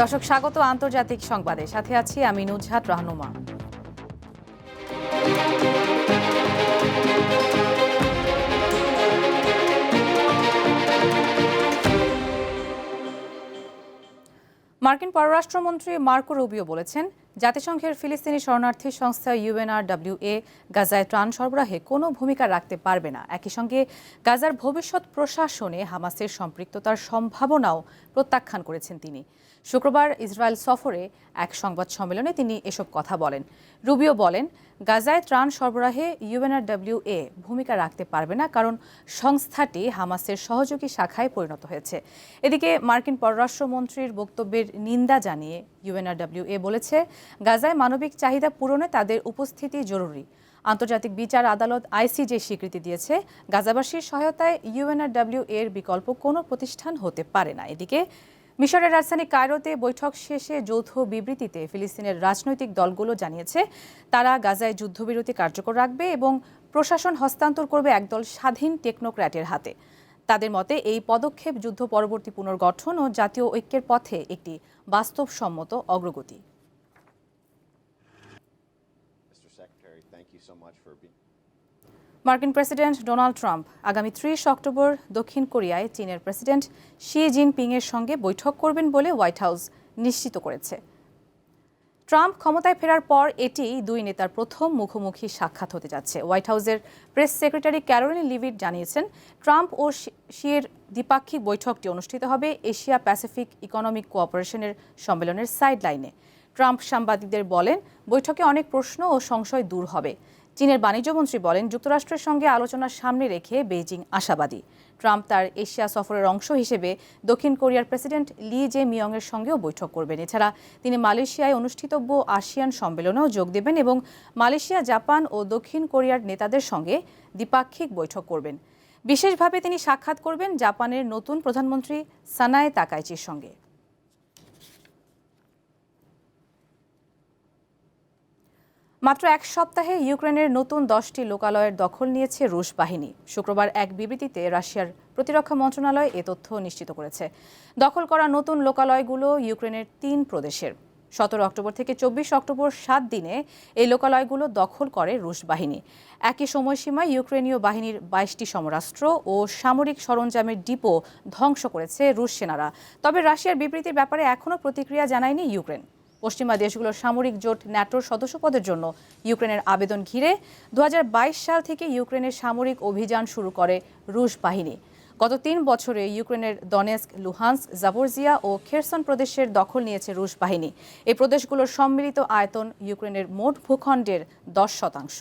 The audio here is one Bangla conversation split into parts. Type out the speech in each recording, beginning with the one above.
দর্শক স্বাগত আন্তর্জাতিক সংবাদে। সাথে আছি আমি নুজহাত রহনুমা। মার্কিন পররাষ্ট্রমন্ত্রী মার্কো রুবিও বলেছেন জাতিসংঘের ফিলিস্তিনি শরণার্থী সংস্থা ইউএনআরডব্লিউএ গাজায় ত্রাণ সরবরাহে কোনো ভূমিকা রাখতে পারবে না। একই সঙ্গে গাজার ভবিষ্যৎ প্রশাসনে হামাসের সম্পৃক্ততার সম্ভাবনাও প্রত্যাখ্যান করেছেন তিনি। শুক্রবার ইসরায়েল সফরে এক সংবাদ সম্মেলনে তিনি এসব কথা বলেন। রুবিও বলেন, গাজায় ত্রাণ সরবরাহে ইউএনআরডব্লিউএ ভূমিকা রাখতে পারবে না কারণ সংস্থাটি হামাসের সহযোগী শাখায় পরিণত হয়েছে। এদিকে মার্কিন পররাষ্ট্রমন্ত্রীর বক্তব্যের নিন্দা জানিয়ে ইউএনআরডব্লিউএ বলেছে, গাজায় মানবিক চাহিদা পূরণে তাদের উপস্থিতি জরুরি। আন্তর্জাতিক বিচার আদালত আইসিজে স্বীকৃতি দিয়েছে, গাজাবাসীর সহায়তায় ইউএনআরডব্লিউ এর বিকল্প কোনো প্রতিষ্ঠান হতে পারে না। এদিকে, মিশরের রাজধানী কায়রোতে বৈঠক শেষে যৌথ বিবৃতিতে ফিলিস্তিনের রাজনৈতিক দলগুলো জানিয়েছে, তারা গাজায় যুদ্ধবিরতি কার্যকর রাখবে এবং প্রশাসন হস্তান্তর করবে একদল স্বাধীন টেকনোক্র্যাটের হাতে। তাদের মতে এই পদক্ষেপ যুদ্ধ পরবর্তী পুনর্গঠন ও জাতীয় ঐক্যের পথে একটি বাস্তবসম্মত অগ্রগতি. মার্কিন প্রেসিডেন্ট ডোনাল্ড ট্রাম্প আগামী ত্রিশ অক্টোবর দক্ষিণ কোরিয়ায় চীনের প্রেসিডেন্ট শি জিনপিং এর সঙ্গে বৈঠক করবেন বলে হোয়াইট হাউস নিশ্চিত করেছে ট্রাম্প ক্ষমতায় ফেরার পর এটি দুই নেতার প্রথম মুখোমুখি সাক্ষাৎ হতে যাচ্ছে। হোয়াইট হাউসের প্রেস সেক্রেটারি ক্যারোলিন লিভিট জানিয়েছেন, ট্রাম্প ও শিয়ের দ্বিপাক্ষিক বৈঠকটি অনুষ্ঠিত হবে এশিয়া প্যাসিফিক ইকোনমিক কোঅপারেশনের সম্মেলনের সাইডলাইনে। ট্রাম্প সাংবাদিকদের বলেন, বৈঠকে অনেক প্রশ্ন ও সংশয় দূর হবে। চীনের বাণিজ্যমন্ত্রী বলেন, যুক্তরাষ্ট্রের সঙ্গে আলোচনার সামনে রেখে বেইজিং আশাবাদী। ট্রাম্প তার এশিয়া সফরের অংশ হিসেবে দক্ষিণ কোরিয়ার প্রেসিডেন্ট লি জে মিয়ং এর সঙ্গেও বৈঠক করবেন। এছাড়া তিনি মালয়েশিয়ায় অনুষ্ঠিতব্য আসিয়ান সম্মেলনেও যোগ দেবেন এবং মালয়েশিয়া, জাপান ও দক্ষিণ কোরিয়ার নেতাদের সঙ্গে দ্বিপাক্ষিক বৈঠক করবেন। বিশেষভাবে তিনি সাক্ষাৎ করবেন জাপানের নতুন প্রধানমন্ত্রী সানায় তাকাইচির সঙ্গে। মাত্র এক সপ্তাহে ইউক্রেনের নতুন দশটি লোকালয়ের দখল নিয়েছে রুশ বাহিনী। শুক্রবার এক বিবৃতিতে রাশিয়ার প্রতিরক্ষা মন্ত্রণালয় এ তথ্য নিশ্চিত করেছে। দখল করা নতুন লোকালয়গুলো ইউক্রেনের তিন প্রদেশের। সতেরো অক্টোবর থেকে চব্বিশ অক্টোবর সাত দিনে এই লোকালয়গুলো দখল করে রুশ বাহিনী। একই সময়সীমায় ইউক্রেনীয় বাহিনীর বাইশটি সমরাস্ত্র ও সামরিক সরঞ্জামের ডিপো ধ্বংস করেছে রুশ সেনারা। তবে রাশিয়ার বিবৃতির ব্যাপারে এখনও প্রতিক্রিয়া জানায়নি ইউক্রেন। পশ্চিমা দেশগুলোর সামরিক জোট ন্যাটোর সদস্যপদের জন্য ইউক্রেনের আবেদন ঘিরে দু হাজার বাইশ সাল থেকে ইউক্রেনের সামরিক অভিযান শুরু করে রুশ বাহিনী। গত তিন বছরে ইউক্রেনের দনেস্ক লুহান্স জাবোরজিয়া ও খেরসন প্রদেশের দখল নিয়েছে রুশ বাহিনী। এই প্রদেশগুলোর সম্মিলিত আয়তন ইউক্রেনের মোট ভূখণ্ডের দশ শতাংশ।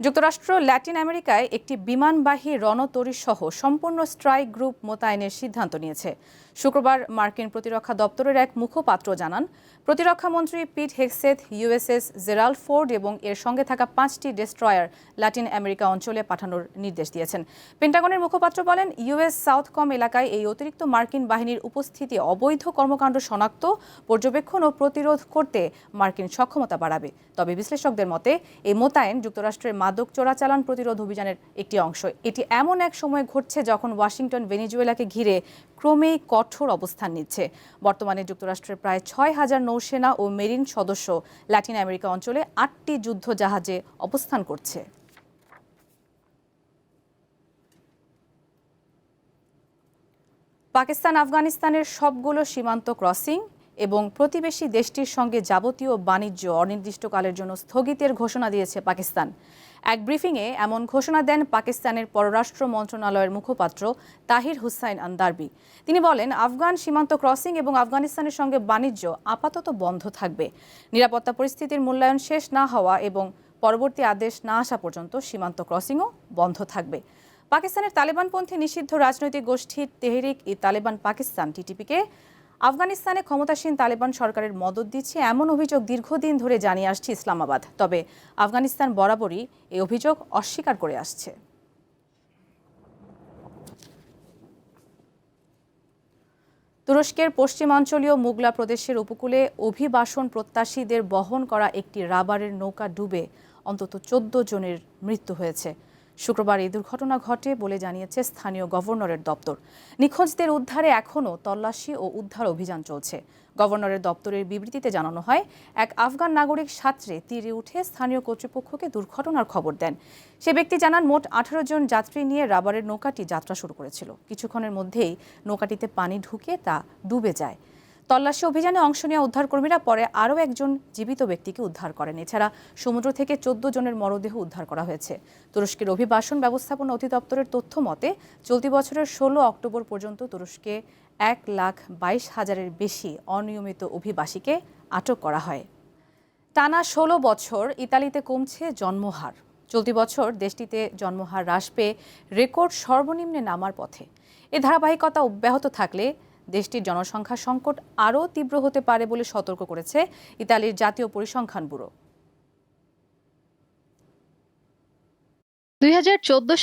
যুক্তরাষ্ট্র ল্যাটিন আমেরিকায় একটি বিমানবাহী রণতরী সহ সম্পূর্ণ স্ট্রাইক গ্রুপ মোতায়েনের সিদ্ধান্ত নিয়েছে। শুক্রবার মার্কিন প্রতিরক্ষা দপ্তরের এক মুখপাত্র জানান প্রতিরক্ষা মন্ত্রী Pete Hegseth USS Gerald Ford এবং এর সঙ্গে থাকা পাঁচটি ডেস্ট্রয়ার ল্যাটিন আমেরিকা অঞ্চলে পাঠানোর নির্দেশ দিয়েছেন। পেন্টাগনের মুখপাত্র বলেন, ইউএস সাউথ কম এলাকায় এই অতিরিক্ত মার্কিন বাহিনীর উপস্থিতি অবৈধ কর্মকাণ্ড শনাক্ত, পর্যবেক্ষণ ও প্রতিরোধ করতে মার্কিন সক্ষমতা বাড়াবে। তবে বিশ্লেষকদের মতে, এই মোতায়েন যুক্তরাষ্ট্রের মাদক চোরাচালান প্রতিরোধ অভিযানের একটি অংশ। এটি এমন এক সময় ঘটছে যখন ওয়াশিংটন, ভেনিজুয়েলাকে ঘিরে ক্রমেই কঠোর অবস্থান নিচ্ছে। বর্তমানে যুক্তরাষ্ট্রের প্রায় ছয় হাজার নৌসেনা ও মেরিন সদস্য ল্যাটিন আমেরিকা অঞ্চলে আটটি যুদ্ধ জাহাজে অবস্থান করছে। পাকিস্তান, আফগানিস্তানের সবগুলো সীমান্ত ক্রসিং এবং প্রতিবেশী দেশটির সঙ্গে যাবতীয় বাণিজ্য অনির্দিষ্টকালের জন্য স্থগিতের ঘোষণা দিয়েছে পাকিস্তান। এক ব্রিফিংয়ে এমন ঘোষণা দেন পাকিস্তানের পররাষ্ট্র মন্ত্রণালয়ের মুখপাত্র তাহির হুসাইন আন্দারবি। তিনি বলেন, আফগান সীমান্ত ক্রসিং এবং আফগানিস্তানের সঙ্গে বাণিজ্য আপাতত বন্ধ থাকবে। নিরাপত্তা পরিস্থিতির মূল্যায়ন শেষ না হওয়া এবং পরবর্তী আদেশ না আসা পর্যন্ত সীমান্ত ক্রসিংও বন্ধ থাকবে। পাকিস্তানের তালেবানপন্থী নিষিদ্ধ রাজনৈতিক গোষ্ঠী তেহরিক ই তালেবান পাকিস্তান, টিটিপিকে আফগানিস্তানে ক্ষমতাসীন তালেবান সরকারের মদত দিচ্ছে এমন অভিযোগ দীর্ঘদিন ধরে জানিয়ে আসছে ইসলামাবাদ। তবে আফগানিস্তান বরাবরই এই অভিযোগ অস্বীকার করে আসছে। তুরস্কের পশ্চিমাঞ্চলীয় মুগলা প্রদেশের উপকূলে অভিবাসন প্রত্যাশীদের বহন করা একটি রাবারের নৌকা ডুবে অন্তত চোদ্দ জনের মৃত্যু হয়েছে। শুক্রবার এই দুর্ঘটনা ঘটে বলে জানিয়েছে স্থানীয় গভর্নরের দপ্তর। নিখোঁজদের উদ্ধারে এখনও তল্লাশি ও উদ্ধার অভিযান চলছে। গভর্নরের দপ্তরের বিবৃতিতে জানানো হয়, এক আফগান নাগরিক সাঁতরে তীরে উঠে স্থানীয় কর্তৃপক্ষকে দুর্ঘটনার খবর দেন। সে ব্যক্তি জানান, মোট আঠারো জন যাত্রী নিয়ে রাবারের নৌকাটি যাত্রা শুরু করেছিল। কিছুক্ষণের মধ্যেই নৌকাটিতে পানি ঢুকে তা ডুবে যায়। তল্লাশি অভিযানে অংশ নেওয়া উদ্ধারকর্মীরা পরে আরও একজন জীবিত ব্যক্তিকে উদ্ধার করেন। এছাড়া সমুদ্র থেকে চোদ্দ জনের মরদেহ উদ্ধার করা হয়েছে। তুরস্কের অভিবাসন ব্যবস্থাপনা অধিদপ্তরের তথ্য মতে, চলতি বছরের ষোলো অক্টোবর পর্যন্ত তুরস্কে এক লাখ বাইশ হাজারের বেশি অনিয়মিত অভিবাসীকে আটক করা হয়। টানা ষোলো বছর ইতালিতে কমছে জন্মহার। চলতি বছর দেশটিতে জন্মহার হ্রাস পেয়ে রেকর্ড সর্বনিম্নে নামার পথে। এ ধারাবাহিকতা অব্যাহত থাকলে দেশটির জনসংখ্যা সংকট আরও তীব্র হতে পারে বলে সতর্ক করেছে ইতালির জাতীয় পরিসংখ্যান ব্যুরো। দুই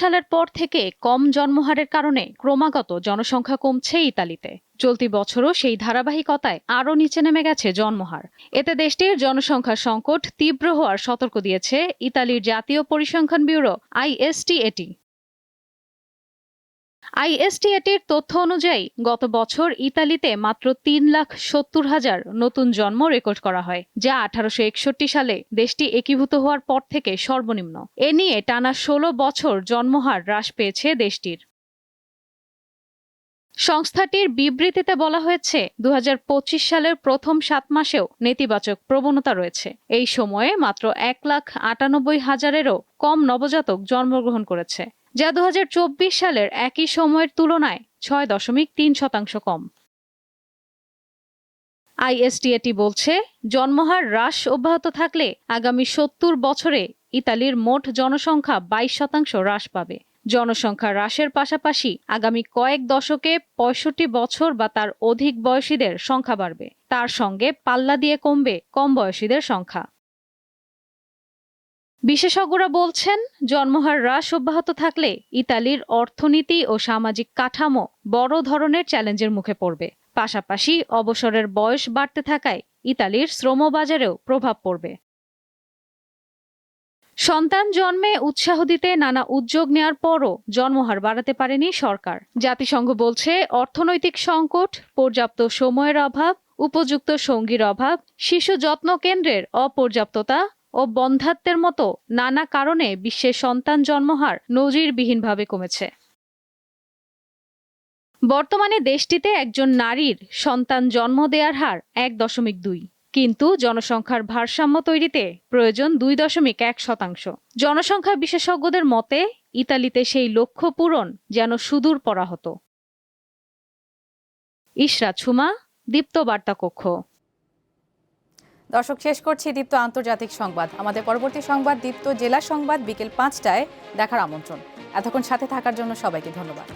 সালের পর থেকে কম জন্মহারের কারণে ক্রমাগত জনসংখ্যা কমছে ইতালিতে। চলতি বছরও সেই ধারাবাহিকতায় আরও নিচে নেমে গেছে জন্মহার। এতে দেশটির জনসংখ্যা সংকট তীব্র হওয়ার সতর্ক দিয়েছে ইতালির জাতীয় পরিসংখ্যান ব্যুরো আইএসটিএটি। আইএসটিএটির তথ্য অনুযায়ী, গত বছর ইতালিতে মাত্র তিন লাখ সত্তর হাজার নতুন জন্ম রেকর্ড করা হয়, যা আঠারোশো একষট্টি সালে দেশটি একীভূত হওয়ার পর থেকে সর্বনিম্ন। এ নিয়ে টানা ষোলো বছর জন্মহার হ্রাস পেয়েছে দেশটির। সংস্থাটির বিবৃতিতে বলা হয়েছে দু হাজার পঁচিশ সালের প্রথম সাত মাসেও নেতিবাচক প্রবণতা রয়েছে। এই সময়ে মাত্র এক লাখ আটানব্বই হাজারেরও কম নবজাতক জন্মগ্রহণ করেছে। যা দু হাজার চব্বিশ সালের একই সময়ের তুলনায় ছয় দশমিক তিন শতাংশ কম। আইএসটিএটি বলছে, জন্মহার হ্রাস অব্যাহত থাকলে আগামী সত্তর বছরে ইতালির মোট জনসংখ্যা বাইশ শতাংশ হ্রাস পাবে। জনসংখ্যা হ্রাসের পাশাপাশি আগামী কয়েক দশকে পঁয়ষট্টি বছর বা তার অধিক বয়সীদের সংখ্যা বাড়বে। তার সঙ্গে পাল্লা দিয়ে কমবে কম বয়সীদের সংখ্যা। বিশেষজ্ঞরা বলছেন, জন্মহার হ্রাস অব্যাহত থাকলে ইতালির অর্থনীতি ও সামাজিক কাঠামো বড় ধরনের চ্যালেঞ্জের মুখে পড়বে। পাশাপাশি অবসরের বয়স বাড়তে থাকায় ইতালির শ্রমবাজারেও প্রভাব পড়বে। সন্তান জন্মে উৎসাহ দিতে নানা উদ্যোগ নেওয়ার পরও জন্মহার বাড়াতে পারেনি সরকার। জাতিসংঘ বলছে, অর্থনৈতিক সংকট, পর্যাপ্ত সময়ের অভাব, উপযুক্ত সঙ্গীর অভাব, শিশু যত্ন কেন্দ্রের অপর্যাপ্ততা ও বন্ধাত্বের মতো নানা কারণে বিশ্বের সন্তান জন্মহার নজিরবিহীনভাবে কমেছে। বর্তমানে দেশটিতে একজন নারীর সন্তান জন্ম দেওয়ার হার এক দশমিক দুই। কিন্তু জনসংখ্যার ভারসাম্য তৈরিতে প্রয়োজন দুই দশমিক এক শতাংশ। জনসংখ্যা বিশেষজ্ঞদের মতে, ইতালিতে সেই লক্ষ্য পূরণ যেন সুদূর পরা হতো ইশরা ছুমা দীপ্ত বার্তা কক্ষ দর্শক, শেষ করছি দীপ্ত আন্তর্জাতিক সংবাদ। আমাদের পরবর্তী সংবাদ দীপ্ত জেলা সংবাদ বিকেল পাঁচটায় দেখার আমন্ত্রণ। এতক্ষণ সাথে থাকার জন্য সবাইকে ধন্যবাদ।